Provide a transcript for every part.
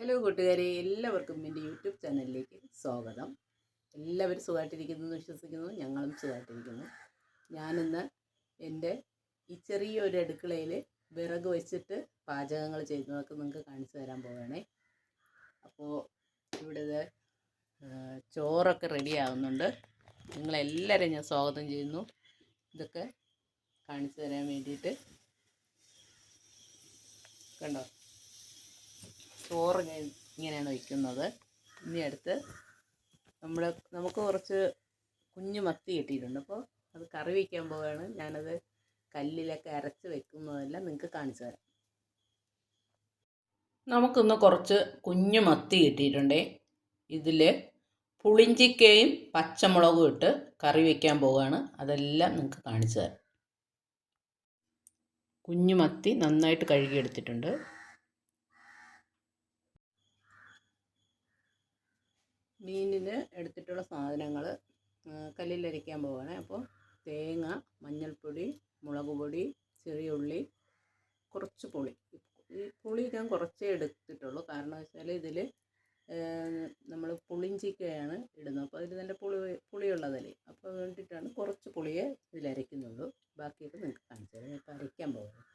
Hello കൂട്ടുകാരെ എല്ലാവർക്കും എന്റെ യൂട്യൂബ് ചാനലിലേക്ക് സ്വാഗതം. എല്ലാവരും സുഖമായിട്ടിരിക്കുന്നു എന്ന് വിശ്വസിക്കുന്നു ഞങ്ങളും സുഖമായിട്ടിരിക്കുന്നു. ഞാനിന്ന് എന്റെ ഈ ചെറിയൊരു അടുക്കളയിൽ വിറക് വെച്ചിട്ട് പാചകങ്ങൾ ചെയ്യുന്നതൊക്കെ നിങ്ങൾക്ക് കാണിച്ചു തരാൻ പോവുകയാണേ. അപ്പോൾ ഇവിടെ ചോറൊക്കെ റെഡി ആവുന്നുണ്ട്. നിങ്ങളെല്ലാവരെയും ഞാൻ സ്വാഗതം ചെയ്യുന്നു. ഇതൊക്കെ കാണിച്ചു തരാൻ വേണ്ടിയിട്ട്. കണ്ടോ? ചോറ് ഞാൻ ഇങ്ങനെയാണ് വയ്ക്കുന്നത് ഇനി അടുത്ത് നമ്മൾ നമുക്ക് കുറച്ച് കുഞ്ഞു മത്തി കിട്ടിയിട്ടുണ്ട്. അപ്പോൾ അത് കറി വയ്ക്കാൻ പോവുകയാണ്. ഞാനത് കല്ലിലൊക്കെ അരച്ച് വെക്കുന്നതെല്ലാം നിങ്ങൾക്ക് കാണിച്ചു തരാം. നമുക്കിന്ന് കുറച്ച് കുഞ്ഞു മത്തി കിട്ടിയിട്ടുണ്ടേ. ഇതിൽ പുളിഞ്ചിക്കയും പച്ചമുളകും ഇട്ട് കറി വയ്ക്കാൻ പോവുകയാണ്. അതെല്ലാം നിങ്ങൾക്ക് കാണിച്ചു തരാം. കുഞ്ഞു മത്തി നന്നായിട്ട് കഴുകിയെടുത്തിട്ടുണ്ട്. മീനിന് എടുത്തിട്ടുള്ള സാധനങ്ങൾ കല്ലിലരിക്കാൻ പോവുകയാണ് അപ്പോൾ തേങ്ങ മഞ്ഞൾപ്പൊടി മുളക് പൊടി ചെറിയ ഉള്ളി കുറച്ച് പുളി. ഈ പുളി ഞാൻ കുറച്ചേ എടുത്തിട്ടുള്ളൂ. കാരണം വെച്ചാൽ ഇതിൽ നമ്മൾ പുളിഞ്ചിക്കയാണ് ഇടുന്നത്. അപ്പോൾ അതിൽ നല്ല പുളി പുളിയുള്ളതല്ലേ? അപ്പോൾ വേണ്ടിയിട്ടാണ് കുറച്ച് പുളിയെ ഇതിൽ അരയ്ക്കുന്നുള്ളൂ ബാക്കിയൊക്കെ നിങ്ങൾക്ക് കാണിച്ചു തരാം. ഇപ്പോൾ അരയ്ക്കാൻ പോകുന്നത്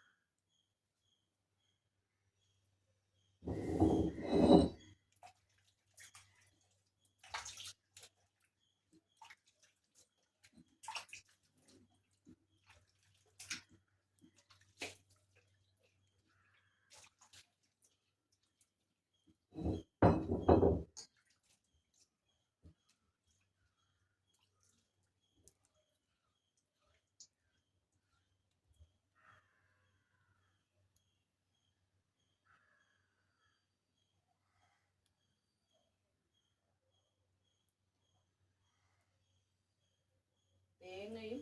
തേങ്ങയും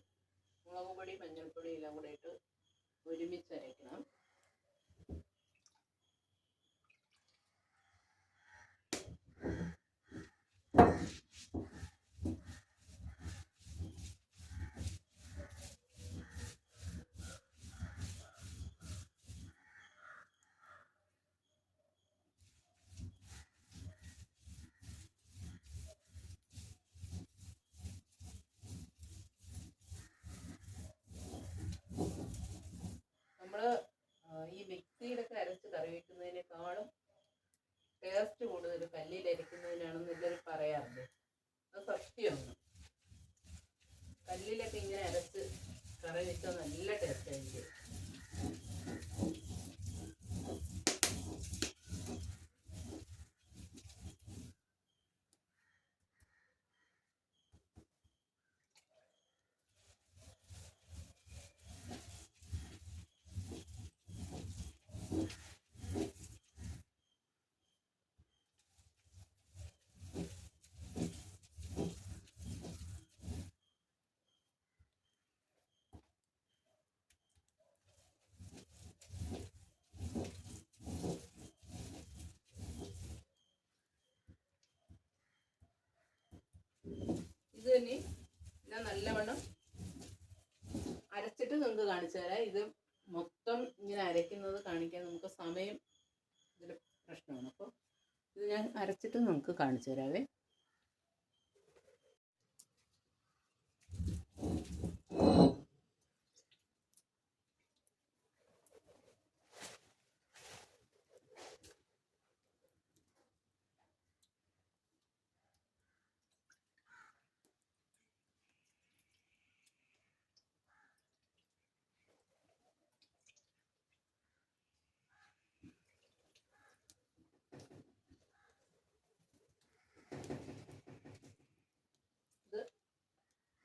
മുളക് പൊടി മഞ്ഞൾപ്പൊടി എല്ലാം കൂടെ ഇട്ട് ഒരുമിച്ച് അരയ്ക്കണം ഈ മിക്സിയിലൊക്കെ അരച്ച് കറി വയ്ക്കുന്നതിനേക്കാളും ടേസ്റ്റ് കൂടുതൽ കല്ലിൽ അരിക്കുന്നതിനാണെന്ന് എല്ലാവരും പറയാറുണ്ട്. അത് സത്യമാണ്. കല്ലിലൊക്കെ ഇങ്ങനെ അരച്ച് കറി വെച്ചാൽ നല്ല ടേസ്റ്റ് ആയിരിക്കും ഇത് തന്നെ ഞാൻ നല്ലവണ്ണം അരച്ചിട്ട് നിങ്ങൾക്ക് കാണിച്ചു തരാം. ഇത് മൊത്തം ഇങ്ങനെ അരയ്ക്കുന്നത് കാണിക്കാൻ നമുക്ക് സമയം ഇതിൽ പ്രശ്നമാണ്. അപ്പോൾ ഇത് ഞാൻ അരച്ചിട്ട് നമുക്ക് കാണിച്ചു തരാവേ.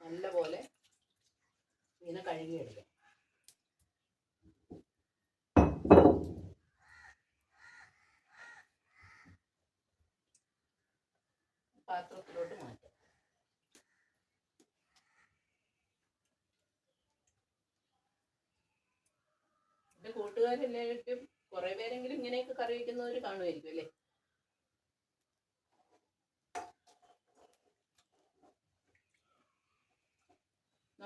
നല്ലപോലെ ഇങ്ങനെ കഴുകിയെടുക്കാം. പാത്രത്തിലോട്ട് മാറ്റാം. എന്റെ കൂട്ടുകാരെല്ലാവർക്കും കുറേ പേരെങ്കിലും ഇങ്ങനെയൊക്കെ കറി വയ്ക്കുന്നവർ കാണുമായിരിക്കും അല്ലേ?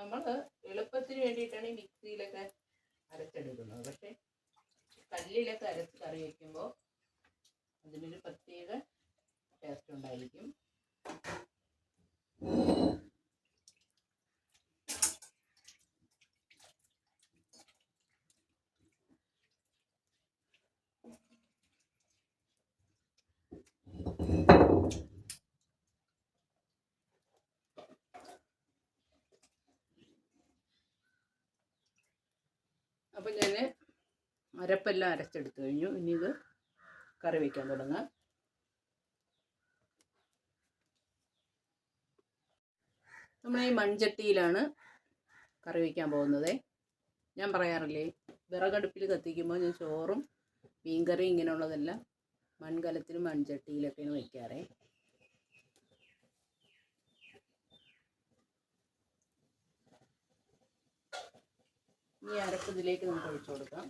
നമ്മൾ എളുപ്പത്തിന് വേണ്ടിയിട്ടാണ് ഈ മിക്സിയിലൊക്കെ അരച്ചെടുക്കുന്നത്. പക്ഷേ കല്ലിലൊക്കെ അരച്ച് കറി വയ്ക്കുമ്പോൾ അതിനൊരു പ്രത്യേക ടേസ്റ്റ് ഉണ്ടായിരിക്കും. അപ്പം ഞാൻ അരപ്പെല്ലാം അരച്ചെടുത്തു കഴിഞ്ഞു. ഇനി ഇത് കറി വയ്ക്കാൻ തുടങ്ങാം. നമ്മൾ ഈ മൺചട്ടിയിലാണ് കറി വയ്ക്കാൻ പോകുന്നത്. ഞാൻ പറയാറില്ലേ വിറകടുപ്പിൽ കത്തിക്കുമ്പോൾ ഞാൻ ചോറും മീൻകറി ഇങ്ങനെയുള്ളതെല്ലാം മൺകലത്തിലും മൺചട്ടിയിലൊക്കെയാണ് വയ്ക്കാറേ ഈ അരപ്പ് ഇതിലേക്ക് നമുക്ക് ഒഴിച്ചു കൊടുക്കാം.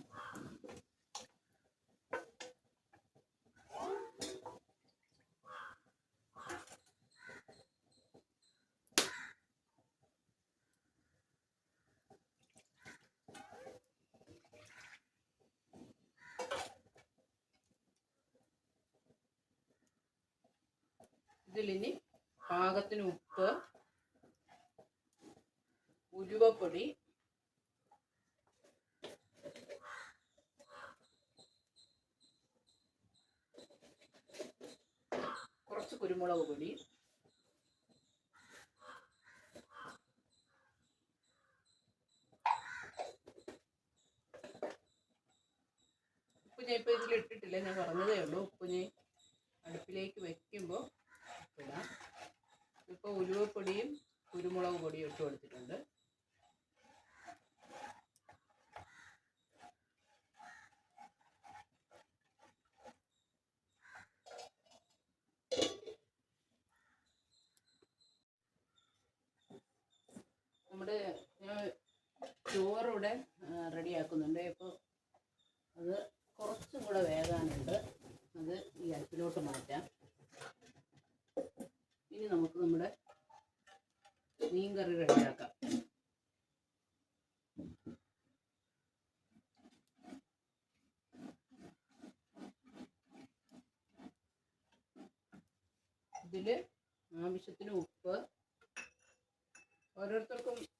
ഇതിലിനി പാകത്തിന് ഉപ്പ് ഉലുവപ്പൊടി കുറച്ച് കുരുമുളക് പൊടി ഉപ്പ് ഞാൻ ഇപ്പോൾ ഇതിൽ ഇട്ടിട്ടില്ല ഞാൻ പറഞ്ഞതേ ഉള്ളൂ. ഉപ്പ് ഞാൻ അടുപ്പിലേക്ക് വെക്കുമ്പോൾ ഇടാം. ഇപ്പോൾ ഉലുവപ്പൊടിയും കുരുമുളക് പൊടിയും ഇട്ട് കൊടുത്തിട്ടുണ്ട്. ചോറിവിടെ റെഡിയാക്കുന്നുണ്ട്. ഇപ്പോൾ അത് കുറച്ചും കൂടെ വേകാനുണ്ട്. അത് ഈ അടുപ്പിലോട്ട് മാറ്റാം. ഇനി നമുക്ക് നമ്മുടെ മീൻ കറി റെഡിയാക്കാം. ഇതിൽ ആവശ്യത്തിന് ഉപ്പ്. ഓരോരുത്തർക്കും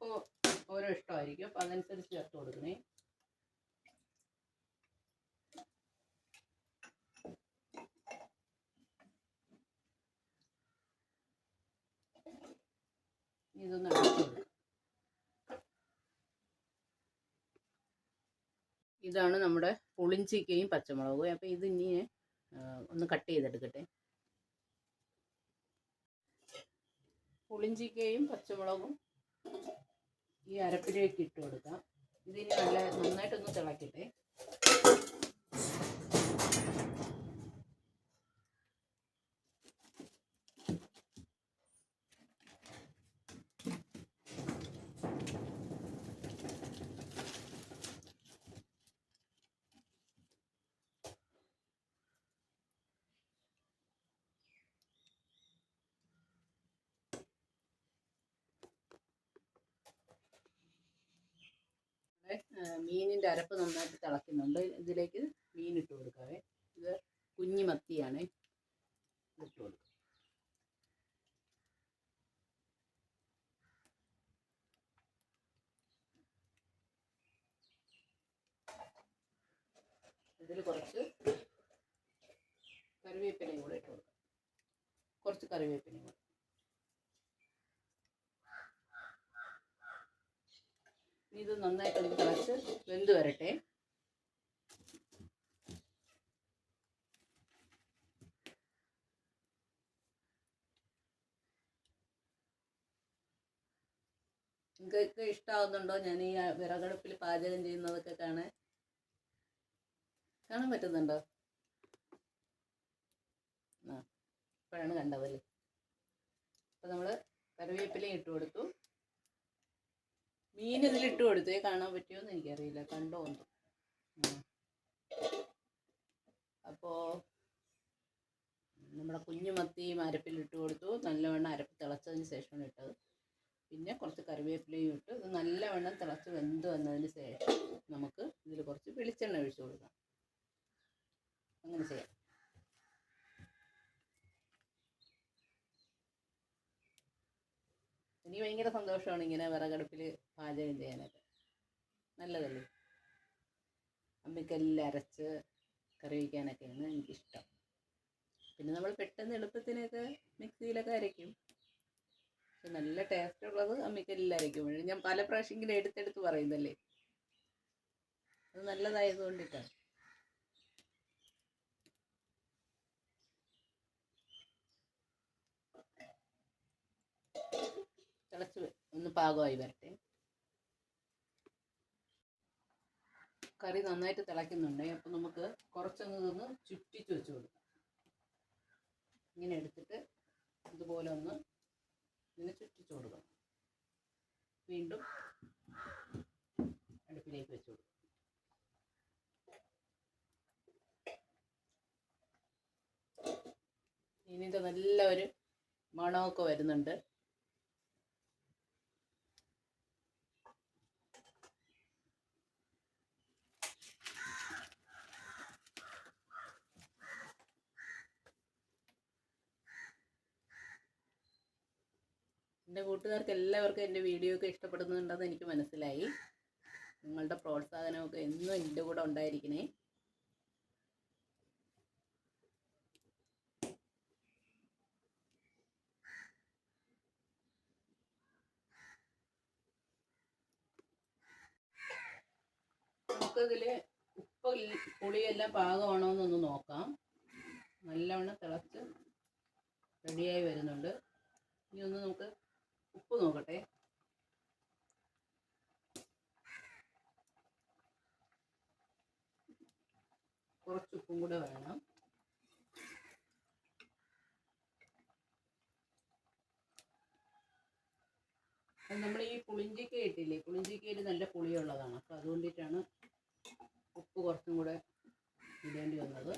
ഉപ്പ് ഓരോ ഇഷ്ടമായിരിക്കും. അപ്പം അതനുസരിച്ച് ചേർത്ത് കൊടുക്കണേ. ഇതൊന്ന് ഇതാണ് നമ്മുടെ പുളിഞ്ചിക്കയും പച്ചമുളകും. അപ്പം ഇത് ഇനി ഒന്ന് കട്ട് ചെയ്തെടുക്കട്ടെ. പുളിഞ്ചിക്കയും പച്ചമുളകും ഈ അരപ്പിലേക്ക് ഇട്ട് കൊടുക്കാം. ഇതിന് നല്ല നന്നായിട്ടൊന്ന് തിളക്കട്ടെ. മീനിന്റെ അരപ്പ് നന്നായിട്ട് തിളക്കുന്നുണ്ട് ഇതിലേക്ക് മീൻ ഇട്ട് കൊടുക്കാവേ. ഇത് കുഞ്ഞി മത്തിയാണ് ഇട്ട് കൊടുക്കുക ഇതിൽ കുറച്ച് കറിവേപ്പിലയും കൂടെ ഇട്ട് കൊടുക്കാം. കുറച്ച് കറിവേപ്പിലയും കൂടെ. ഇത് നന്നായിട്ടൊന്ന് തിളച്ച് വെന്ത് വരട്ടെ. നിങ്ങൾക്ക് ഇഷ്ടമാവുന്നുണ്ടോ ഞാൻ ഈ വിറകടുപ്പിൽ പാചകം ചെയ്യുന്നതൊക്കെ കാണാൻ. കാണാൻ പറ്റുന്നുണ്ടോ? ആ ഇപ്പോഴാണ് കണ്ടതല്ലേ അപ്പം നമ്മൾ കറിവേപ്പിലയും ഇട്ട് കൊടുത്തു മീൻ ഇതിൽ ഇട്ട് കൊടുത്തേ കാണാൻ പറ്റുമോന്ന് എനിക്കറിയില്ല. കണ്ടോ അപ്പോ നമ്മുടെ കുഞ്ഞു മത്തി അരപ്പിലിട്ട് കൊടുത്തു. നല്ലവണ്ണം അരപ്പ് തിളച്ചതിന് ശേഷമാണ് ഇട്ടത്. പിന്നെ കുറച്ച് കറിവേപ്പിലയും ഇട്ട് ഇത് നല്ലവണ്ണം തിളച്ച് വെന്ത് വന്നതിന് ശേഷം നമുക്ക് ഇതിൽ കുറച്ച് വെളിച്ചെണ്ണ ഒഴിച്ചു കൊടുക്കാം. അങ്ങനെ കാണിച്ചു എനിക്ക് ഭയങ്കര സന്തോഷമാണ് ഇങ്ങനെ വിറകടുപ്പിൽ പാചകം ചെയ്യാനൊക്കെ. നല്ലതല്ലേ? അമ്മിക്കല്ലിൽ അരച്ച് കറി വയ്ക്കാനൊക്കെയാണ് എനിക്കിഷ്ടം. പിന്നെ നമ്മൾ പെട്ടെന്ന് എളുപ്പത്തിനൊക്കെ മിക്സിയിലൊക്കെ അരയ്ക്കും. പക്ഷെ നല്ല ടേസ്റ്റ് ഉള്ളത് അമ്മിക്കല്ലിൽ അരയ്ക്കും. ഞാൻ പല പ്രാവശ്യം ഇങ്ങനെ എടുത്തെടുത്ത് പറയുന്നല്ലേ അത് നല്ലതായത് കൊണ്ടിട്ടാണ്. തിളച്ച് ഒന്ന് പാകമായി വരട്ടെ. കറി നന്നായിട്ട് തിളയ്ക്കുന്നുണ്ട്. അപ്പം നമുക്ക് കുറച്ചൊന്ന് നിന്ന് ചുറ്റിച്ച് വെച്ച് കൊടുക്കാം. ഇങ്ങനെ എടുത്തിട്ട് ഇതുപോലെ ഒന്ന് ഇങ്ങനെ ചുറ്റിച്ച് കൊടുക്കണം. വീണ്ടും അടുപ്പിലേക്ക് വെച്ച് കൊടുക്കും. ഇതിന്റെ നല്ല ഒരു മണമൊക്കെ വരുന്നുണ്ട്. എന്റെ കൂട്ടുകാർക്ക് എല്ലാവർക്കും എന്റെ വീഡിയോ ഒക്കെ ഇഷ്ടപ്പെടുന്നുണ്ടെന്ന് എനിക്ക് മനസ്സിലായി. നിങ്ങളുടെ പ്രോത്സാഹനമൊക്കെ എന്നും എന്റെ കൂടെ ഉണ്ടായിരിക്കണേ. നമുക്കിതിൽ ഉപ്പ് പുളിയെല്ലാം പാകമാണോ എന്നൊന്ന് നോക്കാം. നല്ലവണ്ണം തിളച്ച് റെഡിയായി വരുന്നുണ്ട്. ഇനി ഒന്ന് നമുക്ക് ഉപ്പ് നോക്കട്ടെ. കുറച്ച് ഉപ്പും കൂടെ വേണം അത് നമ്മൾ ഈ പുളിഞ്ചിക്ക ഇട്ടില്ലേ പുളിഞ്ചിക്കയിൽ നല്ല പുളിയുള്ളതാണ് അപ്പോൾ അതുകൊണ്ടിട്ടാണ് ഉപ്പ് കുറച്ചും കൂടെ ഇടേണ്ടി വന്നത്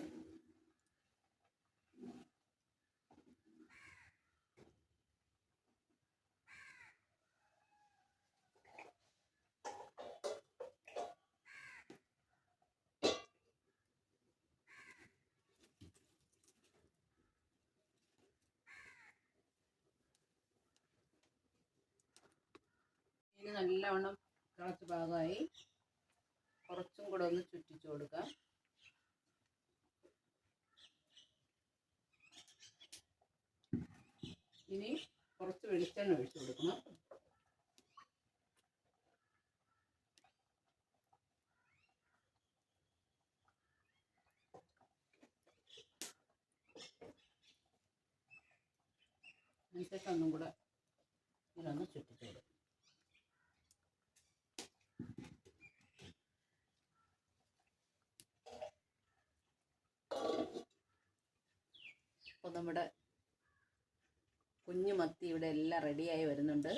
നല്ലവണ്ണം തിളച്ച് പാകമായി കുറച്ചും കൂടെ ഒന്ന് ചുറ്റിച്ചു കൊടുക്കാം. ഇനി കുറച്ച് വെളിച്ചെണ്ണ ഒഴിച്ചു കൊടുക്കണം. അതിനുശേഷം ഒന്നും കൂടെ ഇതിലൊന്ന് ചുറ്റിച്ചു കൊടുക്കും അപ്പോൾ നമ്മുടെ കുഞ്ഞു മത്തി ഇവിടെ എല്ലാം റെഡിയായി വരുന്നുണ്ട്.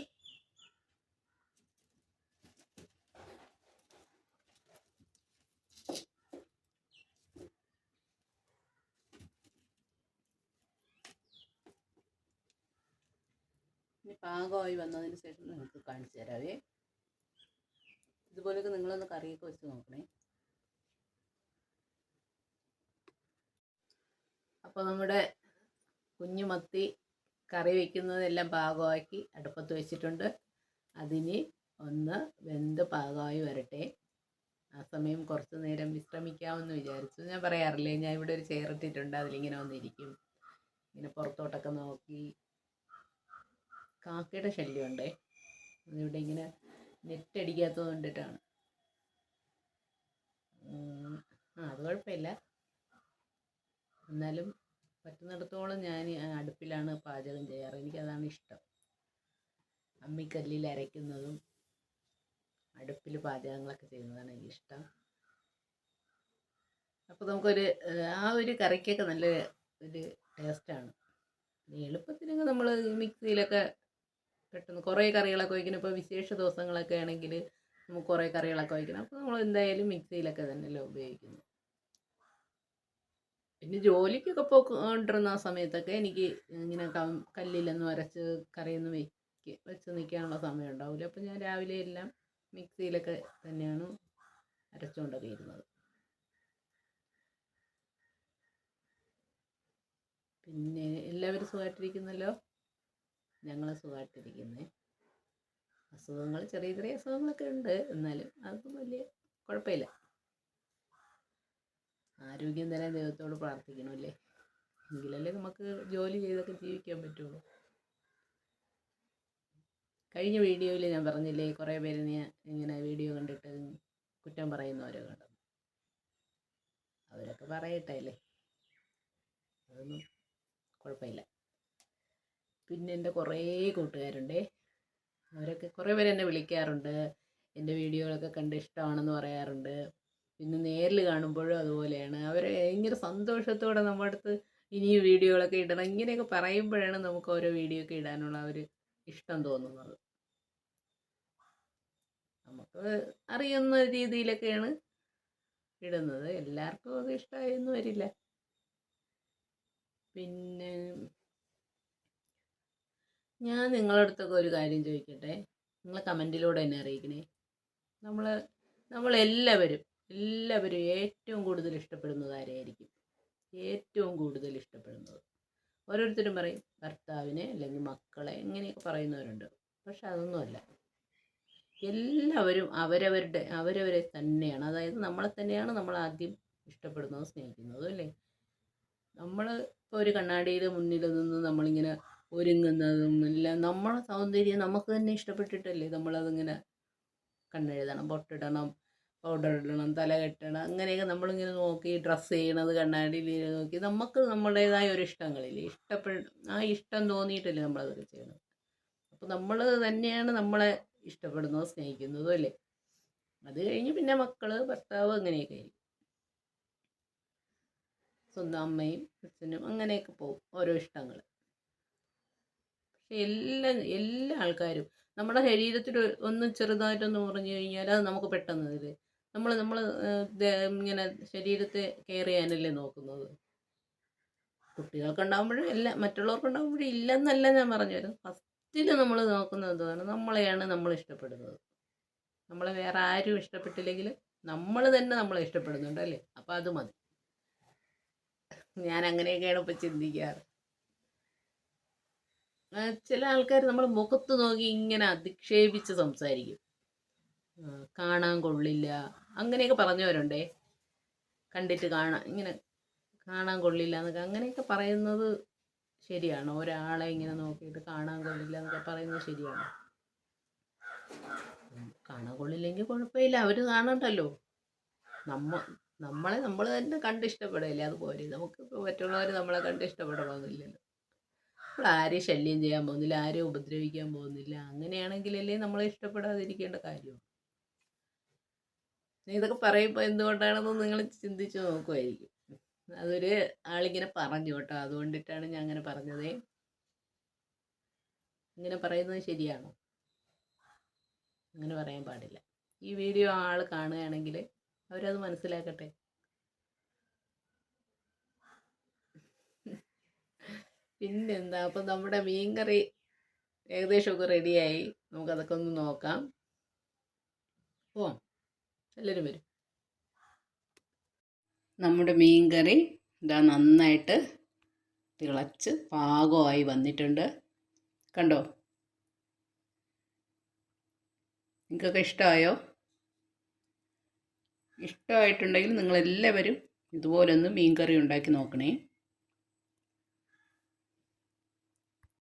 ഇനി പാകമായി വന്നതിന് ശേഷം നിങ്ങൾക്ക് കാണിച്ചു തരാവേ. ഇതുപോലെയൊക്കെ നിങ്ങളൊന്ന് കറിയൊക്കെ വെച്ച് നോക്കണേ. അപ്പോൾ നമ്മുടെ കുഞ്ഞു മത്തി കറി വയ്ക്കുന്നതെല്ലാം പാകമാക്കി അടുപ്പത്ത് വെച്ചിട്ടുണ്ട്. അതിന് ഒന്ന് വെന്ത് പാകമായി വരട്ടെ. ആ സമയം കുറച്ച് നേരം വിശ്രമിക്കാമെന്ന് വിചാരിച്ചു. ഞാൻ പറയാറില്ലേ ഞാൻ ഇവിടെ ഒരു ചേർത്തിട്ടുണ്ട് അതിലിങ്ങനെ വന്നിരിക്കും. ഇങ്ങനെ പുറത്തോട്ടൊക്കെ നോക്കി. കാക്കയുടെ ശല്യമുണ്ടേ. ഇവിടെ ഇങ്ങനെ നെറ്റ് അടിക്കാത്തത് കൊണ്ടിട്ടാണ്. അത് കുഴപ്പമില്ല. എന്നാലും പറ്റുന്നിടത്തോളം ഞാൻ അടുപ്പിലാണ് പാചകം ചെയ്യാറ്. എനിക്കതാണ് ഇഷ്ടം. അമ്മിക്കല്ലിൽ അരയ്ക്കുന്നതും അടുപ്പിൽ പാചകങ്ങളൊക്കെ ചെയ്യുന്നതാണ് എനിക്കിഷ്ടം. അപ്പോൾ നമുക്കൊരു ആ ഒരു കറിക്കൊക്കെ നല്ല ഒരു ടേസ്റ്റാണ്. എളുപ്പത്തിനൊക്കെ നമ്മൾ മിക്സിയിലൊക്കെ പെട്ടെന്ന് കുറേ കറികളൊക്കെ വയ്ക്കണം. ഇപ്പോൾ വിശേഷ ദിവസങ്ങളൊക്കെ ആണെങ്കിൽ നമുക്ക് കുറേ കറികളൊക്കെ വയ്ക്കണം. അപ്പോൾ നമ്മൾ എന്തായാലും മിക്സിയിലൊക്കെ തന്നെയല്ലേ ഉപയോഗിക്കുന്നത്. പിന്നെ ജോലിക്കൊക്കെ പോയിക്കൊണ്ടിരുന്ന ആ സമയത്തൊക്കെ എനിക്ക് ഇങ്ങനെ കല്ലിലൊന്നും അരച്ച് കറിയൊന്നും വെക്ക് വെച്ച് നിൽക്കാനുള്ള സമയം ഉണ്ടാവില്ല അപ്പോൾ ഞാൻ രാവിലെ എല്ലാം മിക്സിയിലൊക്കെ തന്നെയാണ് അരച്ചുകൊണ്ടൊക്കെ ഇരുന്നത്. പിന്നെ എല്ലാവരും സുഖമായിട്ടിരിക്കുന്നല്ലോ ഞങ്ങൾ സുഖമായിട്ടിരിക്കുന്നേ അസുഖങ്ങൾ ചെറിയ ചെറിയ അസുഖങ്ങളൊക്കെ ഉണ്ട്. എന്നാലും അതൊന്നും വലിയ കുഴപ്പമില്ല. ആരോഗ്യം തരാൻ ദൈവത്തോട് പ്രാർത്ഥിക്കണം പ്രാർത്ഥിക്കണമല്ലേ? എങ്കിലല്ലേ നമുക്ക് ജോലി ചെയ്തൊക്കെ ജീവിക്കാൻ പറ്റുള്ളൂ. കഴിഞ്ഞ വീഡിയോയിൽ ഞാൻ പറഞ്ഞില്ലേ കുറേ പേര് ഞാൻ ഇങ്ങനെ വീഡിയോ കണ്ടിട്ട് കുറ്റം പറയുന്നവരോ കണ്ടു. അവരൊക്കെ പറയട്ടെ അല്ലേ? അതൊന്നും കുഴപ്പമില്ല. പിന്നെ എന്റെ കുറേ കൂട്ടുകാരുണ്ട്. അവരൊക്കെ കുറേ പേര് എന്നെ വിളിക്കാറുണ്ട്. എന്റെ വീഡിയോകളൊക്കെ കണ്ട് ഇഷ്ടമാണെന്ന് പറയാറുണ്ട്. പിന്നെ നേരിൽ കാണുമ്പോഴും അതുപോലെയാണ്. അവർ ഭയങ്കര സന്തോഷത്തോടെ നമ്മുടെ അടുത്ത് ഇനിയും വീഡിയോകളൊക്കെ ഇടണം. ഇങ്ങനെയൊക്കെ പറയുമ്പോഴാണ് നമുക്ക് ഓരോ വീഡിയോ ഒക്കെ ഇടാനുള്ള ഒരു ഇഷ്ടം തോന്നുന്നത്. നമുക്ക് അറിയുന്ന രീതിയിലൊക്കെയാണ് ഇടുന്നത്. എല്ലാവർക്കും അത് ഇഷ്ടമായൊന്നും വരില്ല. പിന്നെ ഞാൻ നിങ്ങളുടെ അടുത്തൊക്കെ ഒരു കാര്യം ചോദിക്കട്ടെ? നിങ്ങൾ കമന്റിലൂടെ എന്നെ അറിയിക്കണേ. നമ്മൾ നമ്മളെല്ലാവരും എല്ലാവരും ഏറ്റവും കൂടുതൽ ഇഷ്ടപ്പെടുന്നത് ആരെയായിരിക്കും? ഏറ്റവും കൂടുതൽ ഇഷ്ടപ്പെടുന്നത്. ഓരോരുത്തരും പറയും ഭർത്താവിനെ അല്ലെങ്കിൽ മക്കളെ ഇങ്ങനെയൊക്കെ പറയുന്നവരുണ്ട്. പക്ഷെ അതൊന്നുമല്ല. എല്ലാവരും അവരവരുടെ അവരവരെ തന്നെയാണ്. അതായത് നമ്മളെ തന്നെയാണ് നമ്മൾ ആദ്യം ഇഷ്ടപ്പെടുന്നതും സ്നേഹിക്കുന്നതും അല്ലേ? നമ്മൾ ഇപ്പോൾ ഒരു കണ്ണാടിയുടെ മുന്നിൽ നിന്ന് നമ്മളിങ്ങനെ ഒരുങ്ങുന്നതും എല്ലാം നമ്മളെ സൗന്ദര്യം നമുക്ക് തന്നെ ഇഷ്ടപ്പെട്ടിട്ടല്ലേ നമ്മളതിങ്ങനെ കണ്ണെഴുതണം പൊട്ടിടണം പൗഡർ ഇടണം തല കെട്ടണം അങ്ങനെയൊക്കെ നമ്മളിങ്ങനെ നോക്കി ഡ്രസ്സ് ചെയ്യണത് കണ്ണാടിയിൽ നോക്കി. നമുക്ക് നമ്മുടേതായ ഒരു ഇഷ്ടങ്ങളില്ലേ? ഇഷ്ടപ്പെട ആ ഇഷ്ടം തോന്നിയിട്ടല്ലേ നമ്മളതൊക്കെ ചെയ്യണം അപ്പോൾ നമ്മൾ തന്നെയാണ് നമ്മളെ ഇഷ്ടപ്പെടുന്നതും സ്നേഹിക്കുന്നതും അല്ലേ? അത് കഴിഞ്ഞ് പിന്നെ മക്കൾ ഭർത്താവ് അങ്ങനെയൊക്കെ ആയിരിക്കും. സ്വന്തം അമ്മയും അച്ഛനും അങ്ങനെയൊക്കെ പോകും ഓരോ ഇഷ്ടങ്ങൾ പക്ഷെ എല്ലാ എല്ലാ ആൾക്കാരും നമ്മുടെ ശരീരത്തിൽ ഒന്ന് ചെറുതായിട്ടൊന്ന് മുറിഞ്ഞു കഴിഞ്ഞാൽ അത് നമുക്ക് പെട്ടെന്ന് ഇത് നമ്മൾ നമ്മൾ ഇങ്ങനെ ശരീരത്തെ കെയർ ചെയ്യാനല്ലേ നോക്കുന്നത്? കുട്ടികൾക്കുണ്ടാകുമ്പോഴും ഇല്ല മറ്റുള്ളവർക്കുണ്ടാകുമ്പോഴും ഇല്ലെന്നല്ല ഞാൻ പറഞ്ഞു തരും ഫസ്റ്റിൽ നമ്മൾ നോക്കുന്നത് എന്താണ് നമ്മളെയാണ് നമ്മൾ ഇഷ്ടപ്പെടുന്നത്. നമ്മളെ വേറെ ആരും ഇഷ്ടപ്പെട്ടില്ലെങ്കിൽ നമ്മൾ തന്നെ നമ്മളെ ഇഷ്ടപ്പെടുന്നുണ്ട് അല്ലേ? അപ്പം അത് മതി. ഞാൻ അങ്ങനെയൊക്കെയാണ് ഇപ്പം ചിന്തിക്കാറ്. ചില ആൾക്കാർ നമ്മൾ മുഖത്ത് നോക്കി ഇങ്ങനെ അധിക്ഷേപിച്ച് സംസാരിക്കും. കാണാൻ കൊള്ളില്ല. അങ്ങനെയൊക്കെ പറഞ്ഞവരുണ്ടേ. കണ്ടിട്ട് കാണാൻ ഇങ്ങനെ കാണാൻ കൊള്ളില്ല എന്നൊക്കെ. അങ്ങനെയൊക്കെ പറയുന്നത് ശരിയാണോ. ഒരാളെ ഇങ്ങനെ നോക്കിയിട്ട് കാണാൻ കൊള്ളില്ല എന്നൊക്കെ പറയുന്നത് ശരിയാണോ. കാണാൻ കൊള്ളില്ലെങ്കിൽ കുഴപ്പമില്ല. അവർ കാണണ്ടല്ലോ. നമ്മ നമ്മളെ നമ്മൾ തന്നെ കണ്ട് ഇഷ്ടപ്പെടില്ലേ? അതുപോലെ നമുക്ക് മറ്റുള്ളവർ നമ്മളെ കണ്ട് ഇഷ്ടപ്പെടണമെന്നില്ലല്ലോ നമ്മൾ ആരെയും ശല്യം ചെയ്യാൻ പോകുന്നില്ല. ആരെയും ഉപദ്രവിക്കാൻ പോകുന്നില്ല. അങ്ങനെയാണെങ്കിലല്ലേ നമ്മളെ ഇഷ്ടപ്പെടാതിരിക്കേണ്ട കാര്യം ഇതൊക്കെ പറയുമ്പോൾ എന്തുകൊണ്ടാണെന്ന് നിങ്ങൾ ചിന്തിച്ച് നോക്കുമായിരിക്കും അതൊരു ആളിങ്ങനെ പറഞ്ഞു കേട്ടോ. അതുകൊണ്ടിട്ടാണ് ഞാൻ അങ്ങനെ പറഞ്ഞത്. ഇങ്ങനെ പറയുന്നത് ശരിയാണോ? അങ്ങനെ പറയാൻ പാടില്ല. ഈ വീഡിയോ ആൾ കാണുകയാണെങ്കിൽ അവരത് മനസ്സിലാക്കട്ടെ. പിന്നെന്താ അപ്പം നമ്മുടെ മീൻകറി ഏകദേശമൊക്കെ റെഡിയായി നമുക്കതൊക്കെ ഒന്ന് നോക്കാം. പോവാം. എല്ലാവരും വരും. നമ്മുടെ മീൻകറി ഇതാ നന്നായിട്ട് തിളച്ച് പാകമായി വന്നിട്ടുണ്ട്. കണ്ടോ? നിങ്ങൾക്കൊക്കെ ഇഷ്ടമായോ? ഇഷ്ടമായിട്ടുണ്ടെങ്കിൽ നിങ്ങളെല്ലാവരും ഇതുപോലൊന്ന് മീൻ കറി ഉണ്ടാക്കി നോക്കണേ.